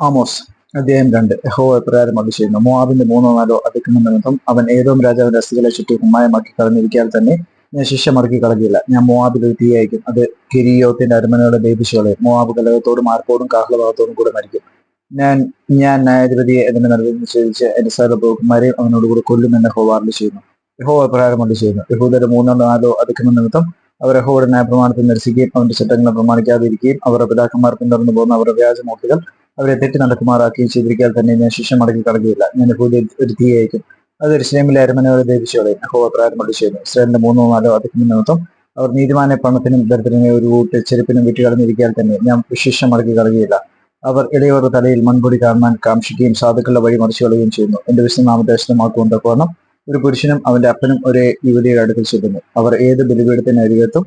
Amos അദ്ദേഹം രണ്ട്. യഹോവ എപ്രകാരം അടി ചെയ്യുന്നു. മോവാബിന്റെ മൂന്നോ നാലോ അതിക്കുന്ന നിമിത്തം അവൻ ഏതോ രാജാവിന്റെ അസ്ഥികളെ ചുറ്റി കുമ്മായമാക്കി കളഞ്ഞിരിക്കാൻ തന്നെ ഞാൻ ശിക്ഷ മടക്കി കളഞ്ഞില്ല. ഞാൻ മോവാബിൽ ഒരു തീ അയക്കും അത് കിരിയോത്തിന്റെ അരമനയുടെ ബേബിശോളെ മോവാബ് കലകത്തോടും ആർപ്പോടും കാഹ്ലഭാവത്തോടും കൂടെ മരിക്കും. ഞാൻ ഞാൻ ന്യായാധിപതിയെ അതിന്റെ നടുവിൽ നിശ്ചയിച്ച് എന്റെ അവനോട് കൂടെ കൊല്ലുമെന്ന് ഹോവാറിൽ ചെയ്യുന്നു. യഹോവ പ്രകാരം അടി ചെയ്യുന്നു. യഹൂദരുടെ മൂന്നോ നാലോ അധികം നിമിത്തം അവർ യഹോവയുടെ ന്യായപ്രമാണത്തെ നിരസിക്കുകയും അവന്റെ ചട്ടങ്ങളെ പ്രമാണിക്കാതിരിക്കുകയും അവരുടെ പിതാക്കന്മാർ പിന്തുടർന്നു പോകുന്ന അവരുടെ വ്യാജമൂർത്തികൾ അവരെ തെറ്റി നടക്കുമാറാക്കുകയും ചെയ്തിരിക്കാൻ തന്നെ ഞാൻ ശിക്ഷ മടക്കി കളയുകയില്ല. ഞാൻ പുതിയ ഒരു തീ അയക്കും. അത് ഇസ്ലേമിലെ അരമനയുടെ ദേവിച്ചോടെ പ്രകാരം അടി ചെയ്യുന്നു. ശ്രേമിന്റെ മൂന്നോ നാലോ അതിക്കുന്ന നിമിത്തം അവർ നീതിമാനെ പണത്തിനും ദരിദ്രനെ ഒരു കൂട്ട് ചെരുപ്പിനും വിട്ടുകളഞ്ഞിരിക്കാൻ തന്നെ ഞാൻ ശിക്ഷ മടക്കി കളയുകയില്ല. അവർ ഇടയോട് തലയിൽ മൺപൊടി കാണാൻ കാക്ഷിക്കുകയും സാധുക്കളുടെ വഴി മറിച്ചു കളയുകയും ചെയ്യുന്നു. എന്റെ ഇഷ്ടമാക്കുവാൻ തക്കവണ്ണം ഒരു പുരുഷനും അവന്റെ അപ്പനും ഒരേ യുവതിയുടെ അടുക്കൽ ചെല്ലുന്നു. അവർ ഏത് ബലിപീഠത്തിന് അരികത്തും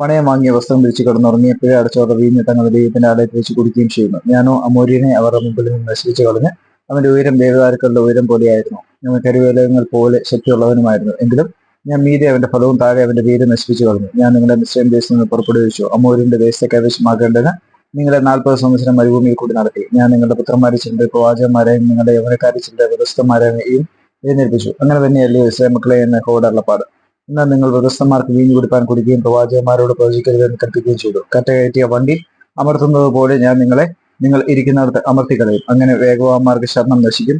പണയം വാങ്ങിയ വസ്ത്രം വിരിച്ച് കിടന്നുറങ്ങി പിഴ അടച്ചവരുടെ വീഞ്ഞ് തങ്ങളുടെ ദൈവത്തിന്റെ ആലയത്തിൽ വെച്ച് കുടിക്കുകയും ചെയ്യുന്നു. ഞാനോ അമൂര്യനെ അവരുടെ മുമ്പിൽ നിന്ന് നശിപ്പിച്ചു കളഞ്ഞ് അവന്റെ ഉയരം ദേവതാരുക്കളുടെ ഉയരം പോലെയായിരുന്നു. ഞങ്ങൾ കരുവേലകങ്ങൾ പോലെ ശക്തിയുള്ളവനുമായിരുന്നു. എങ്കിലും ഞാൻ മീതെ അവന്റെ ഫലവും താഴെ അവന്റെ വീട് നശിപ്പിച്ചു കളഞ്ഞു. ഞാൻ നിങ്ങളുടെ നിശ്ചയം ദേശത്ത് നിന്ന് പുറപ്പെടുവിച്ചു. അമൂരിന്റെ ദേശത്തെ കൈവശമാക്കേണ്ടതിന് നിങ്ങളെ നാൽപ്പത് സംവത്സരം മരുഭൂമിയിൽ കൂടി നടത്തി. ഞാൻ നിങ്ങളുടെ പുത്രന്മാരെ ചിലരുടെ പ്രവാചകന്മാരെയും നിങ്ങളുടെ യവനക്കാരെ ചിലരുടെ വ്യവസ്ഥമാരെയും എഴുന്നേൽപ്പിച്ചു. അങ്ങനെ തന്നെയല്ലേ ഇസ്രായേൽ മക്കളെ എന്ന ഹോഡ് അള്ളപ്പാട് എന്നാൽ നിങ്ങൾ വ്യവസ്ഥമാർക്ക് വീഞ്ഞു കൊടുക്കാൻ കുടിക്കുകയും പ്രവാചകന്മാരോട് പ്രവചിക്കരുതെന്ന് കൽപ്പിക്കുകയും ചെയ്തു. കയറ്റിയ വണ്ടി അമർത്തുന്നത് പോലെ ഞാൻ നിങ്ങളെ നിങ്ങൾ ഇരിക്കുന്നിടത്ത് അമർത്തിക്കളയും അങ്ങനെ വേഗവാന്മാർക്ക് ശരണം നശിക്കും.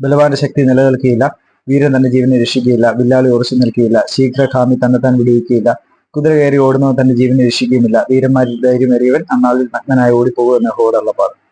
ബലവാന്റെ ശക്തി നിലനിൽക്കുകയില്ല. വീരൻ തന്റെ ജീവനെ രക്ഷിക്കുകയില്ല. വില്ലാളി ഉറച്ചു നിൽക്കുകയില്ല. ശീഘ്രഖാമി തന്നെ താൻ വിടുവിക്കുകയില്ല. കുതിര കയറി ഓടുന്നവൻ തന്റെ ജീവനെ രക്ഷിക്കുകയുമില്ല. വീരന്മാരിൽ ധൈര്യമേറിയവൻ അന്നാളിൽ നഗ്നനായി ഓടിപ്പോകുമെന്ന് ഹോടുള്ള ഉള്ളപ്പാട്